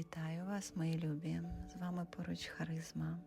Вітаю вас, мої любі! З вами поруч Харизма.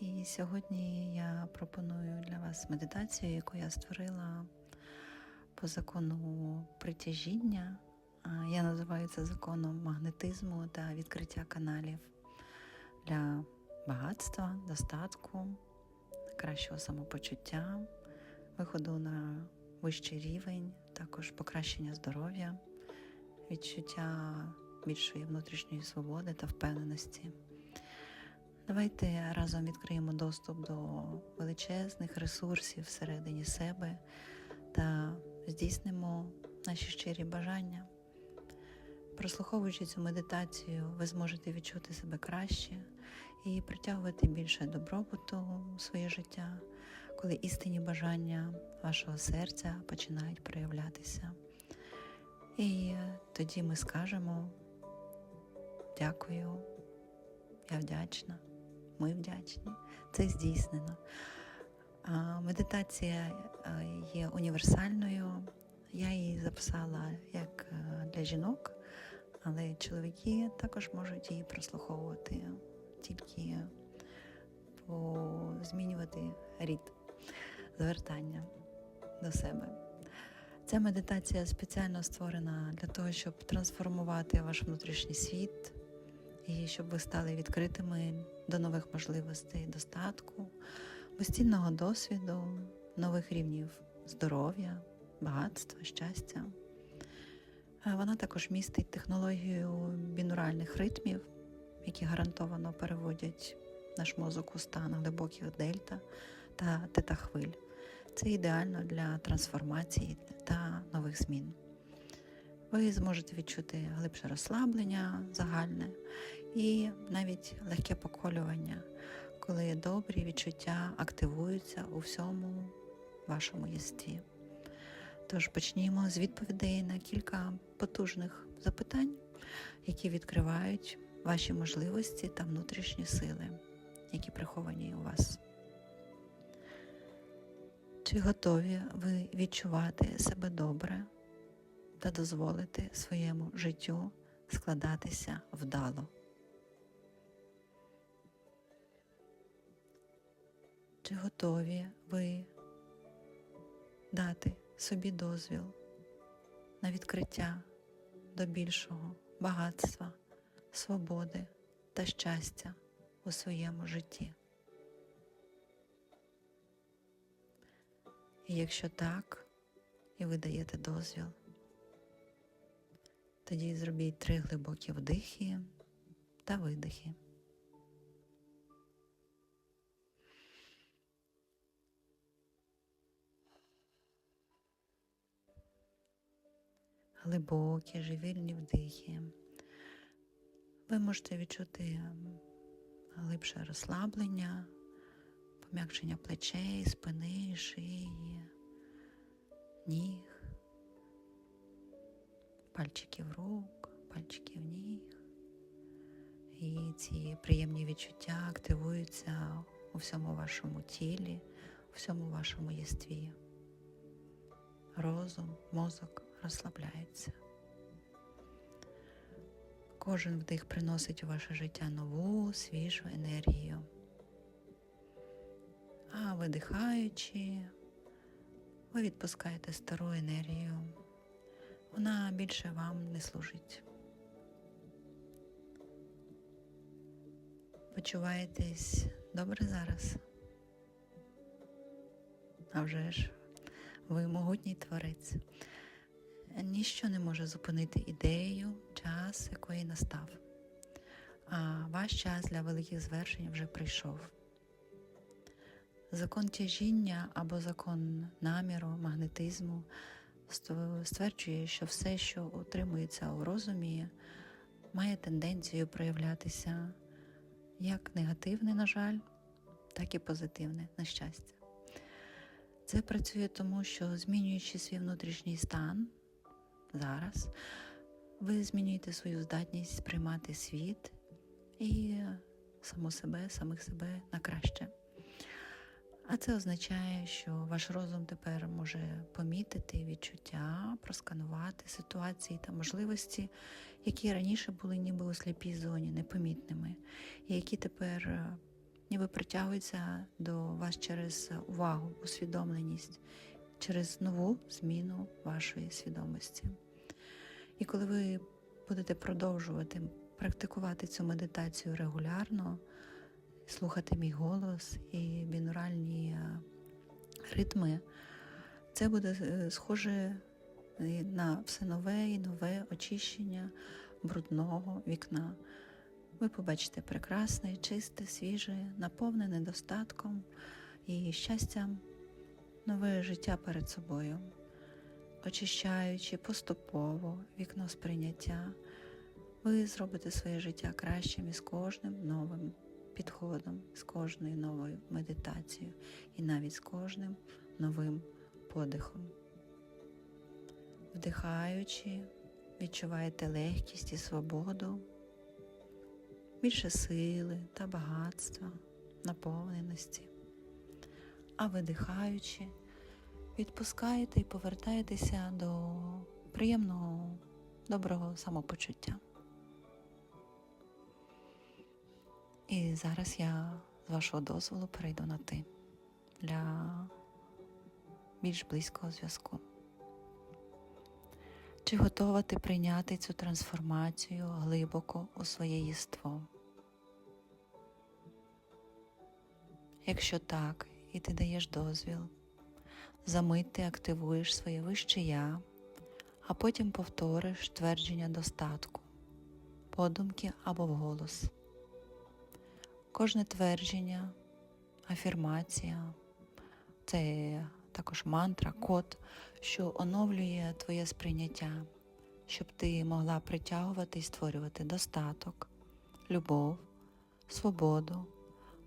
І сьогодні я пропоную для вас медитацію, яку я створила по закону притяжіння. Я називаю це законом магнетизму та відкриття каналів для багатства, достатку, кращого самопочуття, виходу на вищий рівень, також покращення здоров'я, відчуття більшої внутрішньої свободи та впевненості. Давайте разом відкриємо доступ до величезних ресурсів всередині себе та здійснимо наші щирі бажання. Прослуховуючи цю медитацію, ви зможете відчути себе краще і притягувати більше добробуту у своє життя, коли істинні бажання вашого серця починають проявлятися. І тоді ми скажемо дякую, я вдячна, ми вдячні, це здійснено. Медитація є універсальною. Я її записала як е, для жінок, але чоловіки також можуть її прослуховувати, тільки змінювати рід звертання до себе. Ця медитація спеціально створена для того, щоб трансформувати ваш внутрішній світ і щоб ви стали відкритими до нових можливостей достатку, постійного досвіду, нових рівнів здоров'я, багатства, щастя. Е, Вона також містить технологію бінуральних ритмів, які гарантовано переводять наш мозок у стан глибоких дельта та тета-хвиль. Це ідеально для трансформації та нових змін. Ви зможете відчути глибше розслаблення загальне і навіть легке поколювання, коли добрі відчуття активуються у всьому вашому єстві. Тож почнімо з відповідей на кілька потужних запитань, які відкривають ваші можливості та внутрішні сили, які приховані у вас. Чи готові ви відчувати себе добре та дозволити своєму життю складатися вдало? Чи готові ви дати собі дозвіл на відкриття до більшого багатства, свободи та щастя у своєму житті? І якщо так, і ви даєте дозвіл, тоді зробіть три глибокі вдихи та видихи. Глибокі живільні вдихи. Ви можете відчути глибше розслаблення, пом'якшення плечей, спини, шиї, ніг, пальчиків рук, пальчиків ніг. І ці приємні відчуття активуються у всьому вашому тілі, у всьому вашому єстві. Розум, мозок розслабляється. Кожен вдих приносить у ваше життя нову, свіжу енергію. А видихаючи, ви відпускаєте стару енергію. Вона більше вам не служить. Почуваєтесь добре зараз? А вже ж, ви могутній творець. Ніщо не може зупинити ідею, час, якої настав. А ваш час для великих звершень вже прийшов. Закон тяжіння або закон наміру, магнетизму стверджує, що все, що утримується у розумі, має тенденцію проявлятися як негативне, на жаль, так і позитивне, на щастя. Це працює тому, що змінюючи свій внутрішній стан зараз, ви змінюєте свою здатність сприймати світ і саму себе, самих себе на краще. А це означає, що ваш розум тепер може помітити відчуття, просканувати ситуації та можливості, які раніше були ніби у сліпій зоні, непомітними, і які тепер е, ніби притягуються до вас через увагу, усвідомленість, через нову зміну вашої свідомості. І коли ви будете продовжувати практикувати цю медитацію регулярно, слухати мій голос і бінуральні е, ритми, це буде е, схоже на все нове і нове очищення брудного вікна. Ви побачите прекрасне, чисте, свіже, наповнене достатком і щастям, нове життя перед собою, очищаючи поступово вікно сприйняття, ви зробите своє життя кращим із кожним новим підходом, з кожною новою медитацією і навіть з кожним новим подихом. Вдихаючи, відчуваєте легкість і свободу, більше сили та багатства, наповненості. А видихаючи, відпускаєте і повертаєтеся до приємного, доброго самопочуття. І зараз я з вашого дозволу перейду на ти для більш близького зв'язку. Чи готова ти прийняти цю трансформацію глибоко у своє єство? Якщо так, і ти даєш дозвіл, за мить ти активуєш своє вище я, а потім повториш твердження достатку, подумки або вголос. Кожне твердження, афірмація, це також мантра, код, що оновлює твоє сприйняття, щоб ти могла притягувати і створювати достаток, любов, свободу,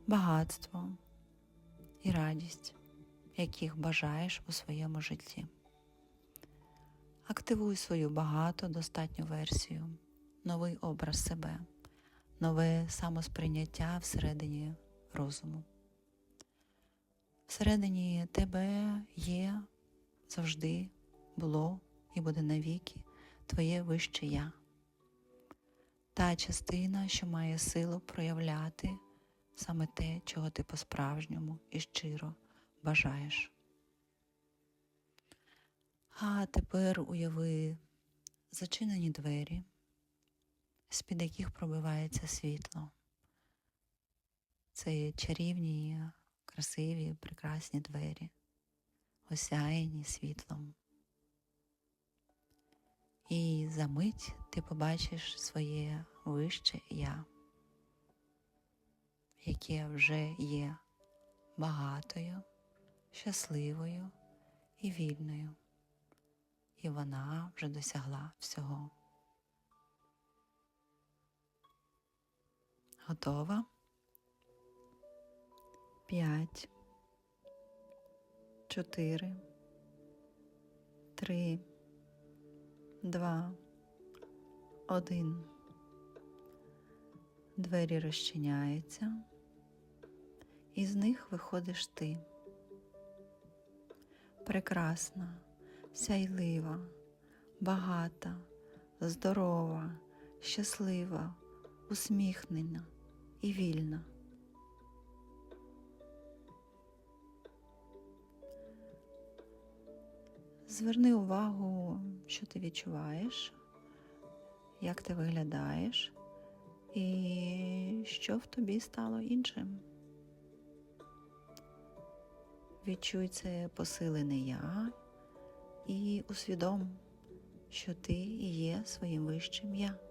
багатство і радість, яких бажаєш у своєму житті. Активуй свою багато достатню версію, новий образ себе, нове самосприйняття всередині розуму. Всередині тебе є завжди було і буде навіки твоє вище я. Та частина, що має силу проявляти саме те, чого ти по-справжньому і щиро бажаєш. А тепер уяви зачинені двері, з-під яких пробивається світло. Це чарівні, красиві, прекрасні двері, осяяні світлом. І за мить ти побачиш своє вище я, яке вже є багатою, щасливою і вільною, і вона вже досягла всього. Готова? П'ять, чотири, три, два, один. Двері розчиняються, і з них виходиш ти. Прекрасна, сяйлива, багата, здорова, щаслива, усміхнена і вільна. Зверни увагу, що ти відчуваєш, як ти виглядаєш і що в тобі стало іншим. Відчуй це посилене я і усвідом, що ти є своїм вищим я.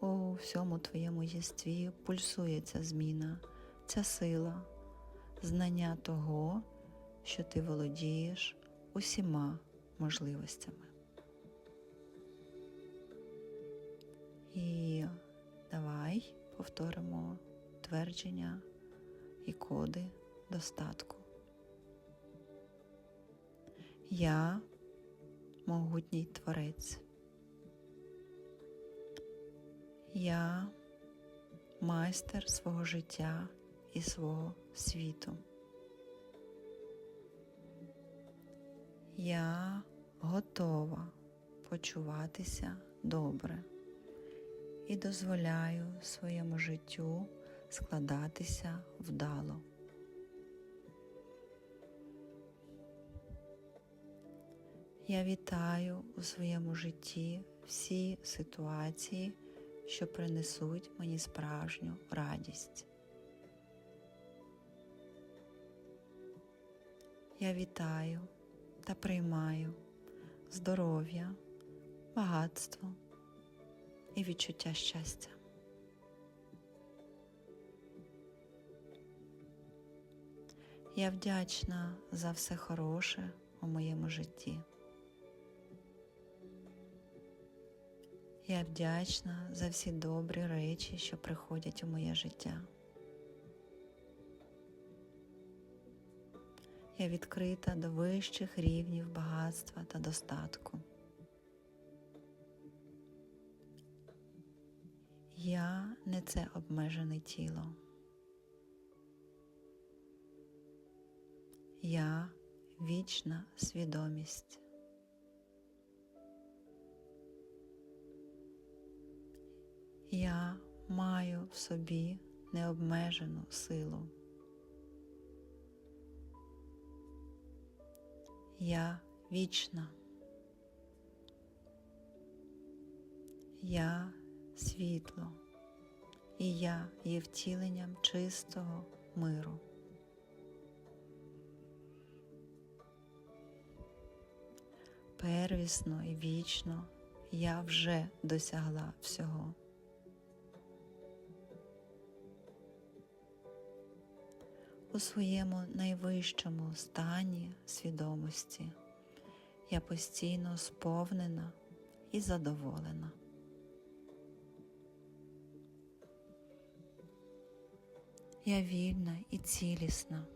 У всьому твоєму єстві пульсує ця зміна, ця сила, знання того що ти володієш усіма можливостями. І давай повторимо твердження і коди достатку. Я могутній творець. Я майстер свого життя і свого світу. Я готова почуватися добре і дозволяю своєму життю складатися вдало. Я вітаю у своєму житті всі ситуації, що принесуть мені справжню радість. Я вітаю та приймаю здоров'я, багатство і відчуття щастя. Я вдячна за все хороше у моєму житті. Я вдячна за всі добрі речі, що приходять у моє життя. Я відкрита до вищих рівнів багатства та достатку. Я не це обмежене тіло. Я вічна свідомість. Я маю в собі необмежену силу. Я вічна. Я світло, і я є втіленням чистого миру. Первісно і вічно я вже досягла всього. У своєму найвищому стані свідомості я постійно сповнена і задоволена. Я вільна і цілісна.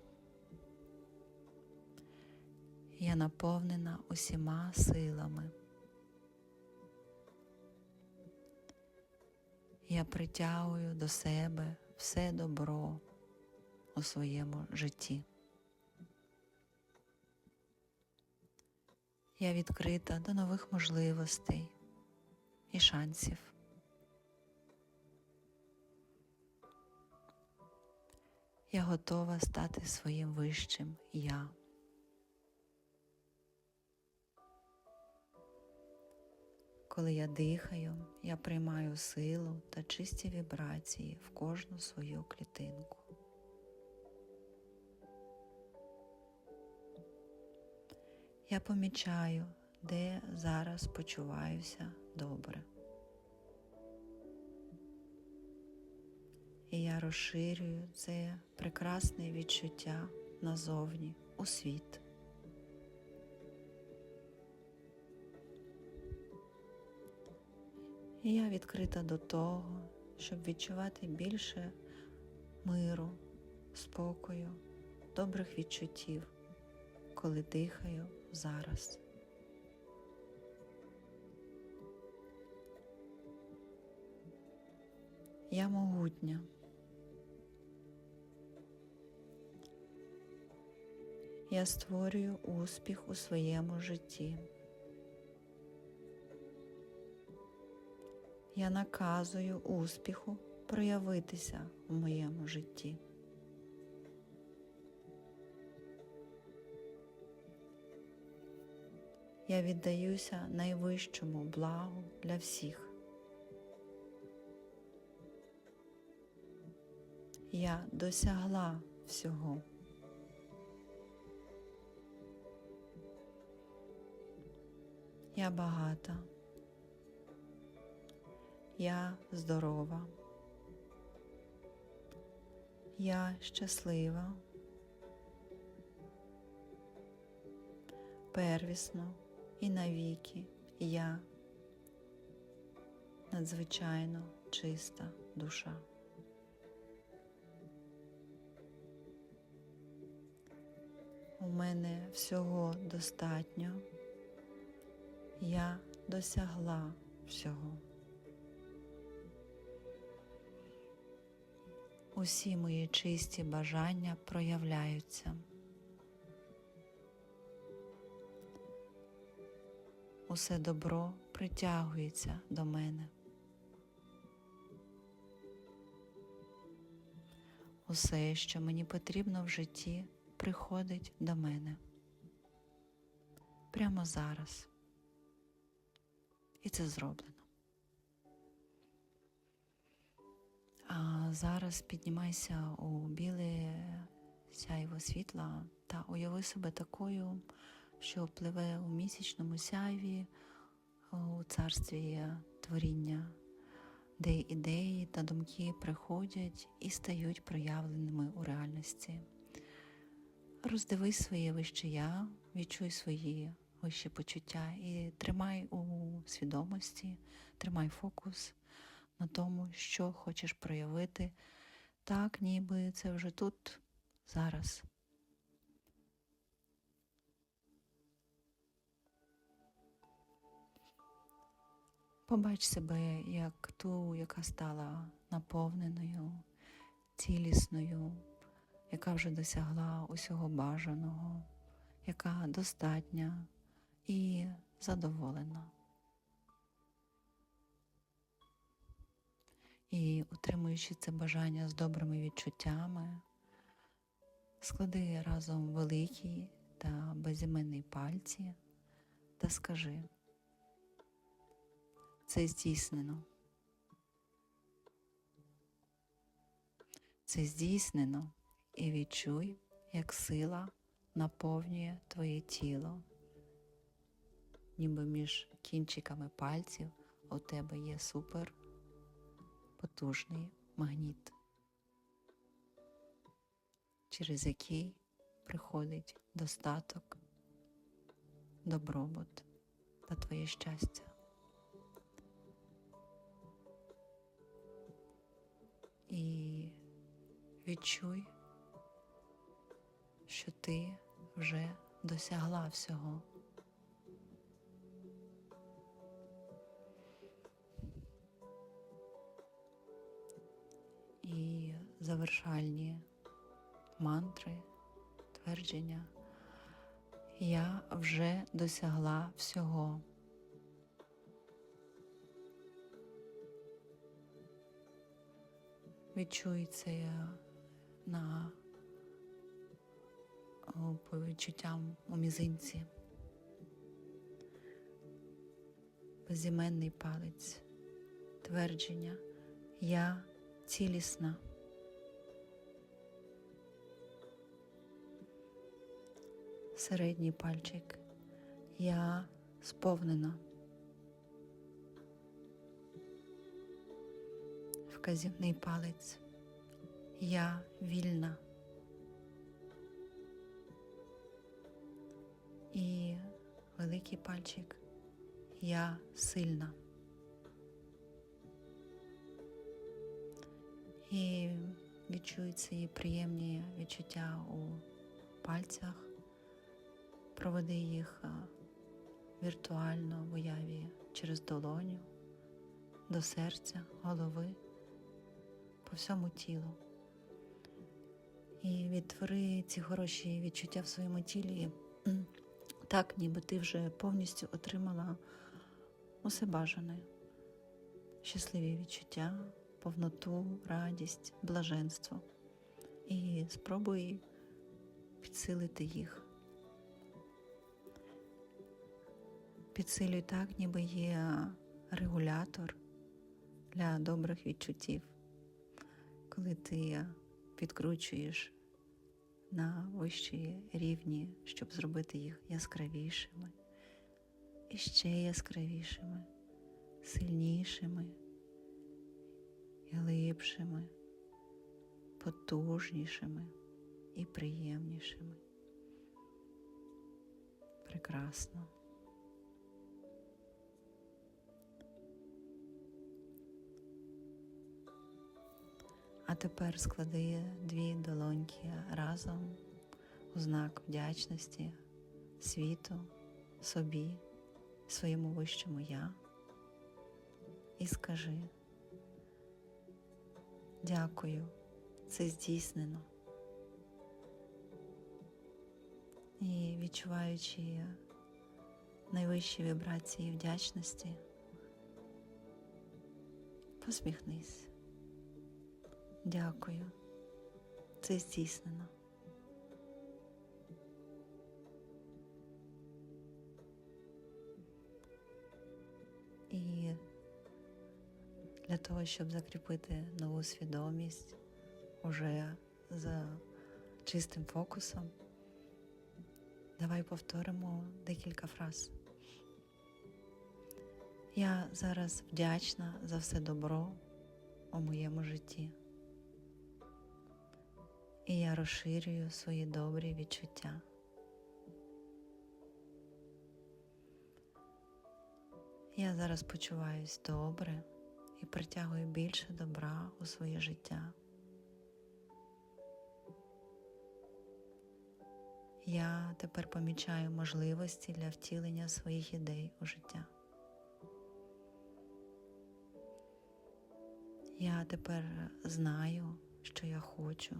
Я наповнена усіма силами. Я притягую до себе все добро у своєму житті. Я відкрита до нових можливостей і шансів. Я готова стати своїм вищим я. Коли я дихаю, я приймаю силу та чисті вібрації в кожну свою клітинку. Я помічаю, де зараз почуваюся добре. І я розширюю це прекрасне відчуття назовні у світ. І я відкрита до того, щоб відчувати більше миру, спокою, добрих відчуттів, коли дихаю зараз. Я могутня. Я створюю успіх у своєму житті. Я наказую успіху проявитися в моєму житті. Я віддаюся найвищому благу для всіх. Я досягла всього. Я багата. Я здорова. Я щаслива. Первісно і навіки я надзвичайно чиста душа. У мене всього достатньо, я досягла всього. Усі мої чисті бажання проявляються. Усе добро притягується до мене. Усе, що мені потрібно в житті, приходить до мене прямо зараз. І це зроблено. А зараз піднімайся у біле сяйво світла та уяви себе такою, що пливе у місячному сяйві у царстві творіння, де ідеї та думки приходять і стають проявленими у реальності. Роздивись своє вище я, відчуй свої вищі почуття і тримай у свідомості, тримай фокус на тому, що хочеш проявити, так, ніби це вже тут, зараз. Побач себе як ту, яка стала наповненою, цілісною, яка вже досягла усього бажаного, яка достатня і задоволена. І утримуючи це бажання з добрими відчуттями, склади разом великі та безіменні пальці та скажи, це здійснено. Це здійснено і відчуй, як сила наповнює твоє тіло, ніби між кінчиками пальців у тебе є супер потужний магніт, через який приходить достаток, добробут та твоє щастя. І відчуй, що ти вже досягла всього. І завершальні мантри, твердження. Я вже досягла всього. Відчуй це на по відчуттям у мізинці. Безіменний палець, твердження Я цілісна. Середній пальчик. Я сповнена. Вказівний палець. Я вільна. І великий пальчик. Я сильна. І відчуй ці приємні відчуття у пальцях, проведи їх віртуально в уяві через долоню, до серця, голови, всьому тілу. І відтвори ці хороші відчуття в своєму тілі, так, ніби ти вже повністю отримала усе бажане, щасливі відчуття повноту, радість, блаженство і спробуй підсилити їх. Підсилюй так, ніби є регулятор для добрих відчуттів, коли ти підкручуєш на вищі рівні, щоб зробити їх яскравішими, і ще яскравішими, сильнішими глибшими, потужнішими і приємнішими. Прекрасно. А тепер склади дві долоньки разом у знак вдячності світу, собі, своєму вищому я і скажи. Дякую, це здійснено. І відчуваючи найвищі вібрації вдячності, посміхнись. Дякую. Це здійснено. І для того, щоб закріпити нову свідомість уже за чистим фокусом, давай повторимо декілька фраз. Я зараз вдячна за все добро у моєму житті. І я розширюю свої добрі відчуття. Я зараз почуваюсь добре і притягую більше добра у своє життя. Я тепер помічаю можливості для втілення своїх ідей у життя. Я тепер знаю, що я хочу,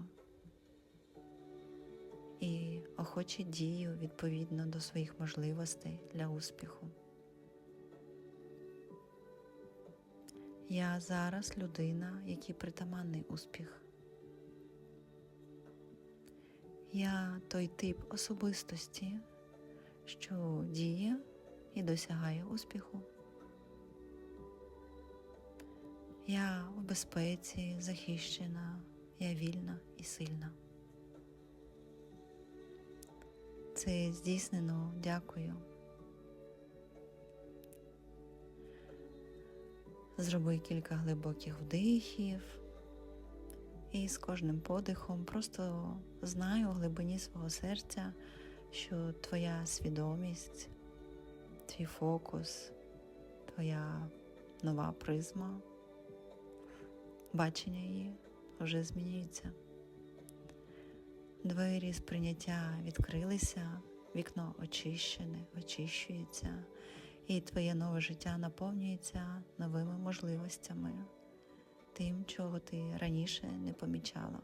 і охоче дію відповідно до своїх можливостей для успіху. Я зараз людина, якій притаманний успіх. Я той тип особистості, що діє і досягає успіху. Я у безпеці, захищена, я вільна і сильна. Це здійснено, дякую. Зроби кілька глибоких вдихів, і з кожним подихом просто знай у глибині свого серця, що твоя свідомість, твій фокус, твоя нова призма, бачення її вже змінюється. Двері сприйняття відкрилися, вікно очищене, очищується і твоє нове життя наповнюється новими можливостями, тим, чого ти раніше не помічала.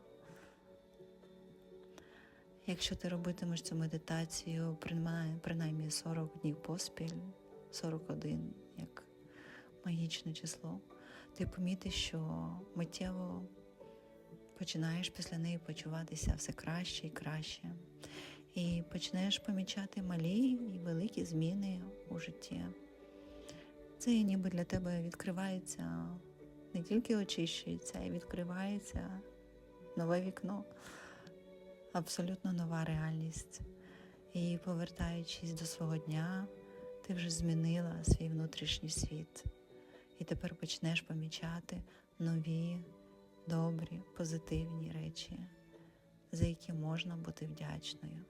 Якщо ти робитимеш цю медитацію принаймні 40 днів поспіль, 41 як магічне число, ти помітиш, що миттєво починаєш після неї почуватися все краще і краще і почнеш помічати малі і великі зміни у житті. Це ніби для тебе відкривається, не тільки очищується, а й відкривається нове вікно, абсолютно нова реальність. І повертаючись до свого дня, ти вже змінила свій внутрішній світ. І тепер почнеш помічати нові, добрі, позитивні речі, за які можна бути вдячною.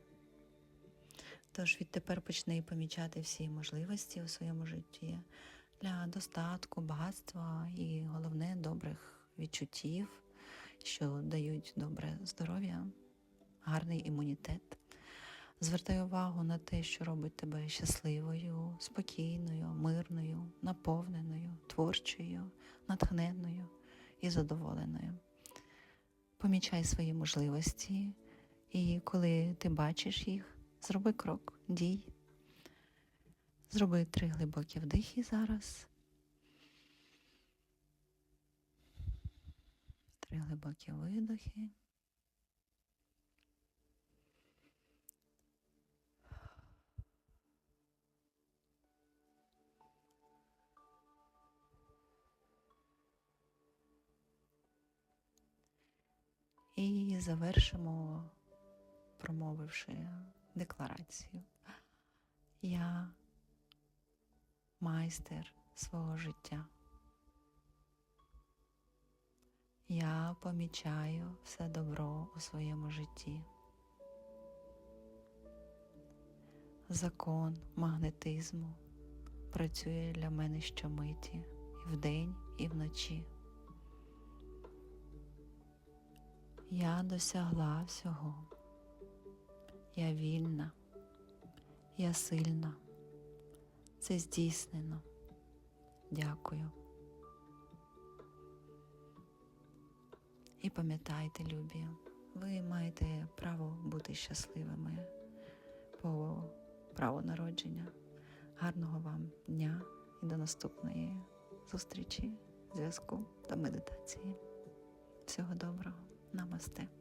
Тож відтепер почни помічати всі можливості у своєму житті для достатку, багатства і головне добрих відчуттів, що дають добре здоров'я, гарний імунітет. Звертай увагу на те, що робить тебе щасливою, спокійною, мирною, наповненою, творчою, натхненною і задоволеною. Помічай свої можливості, і коли ти бачиш їх, Зроби крок, дій. Зроби три глибокі вдихи зараз. Три глибокі видохи. І завершимо, промовивши декларацію. Я майстер свого життя. Я помічаю все добро у своєму житті. Закон магнетизму працює для мене щомиті і вдень, і вночі. Я досягла всього. Я вільна, я сильна. Це здійснено. Дякую. І пам'ятайте, любі, ви маєте право бути щасливими по праву народження. Гарного вам дня і до наступної зустрічі, зв'язку та медитації. Всього доброго. Namaste.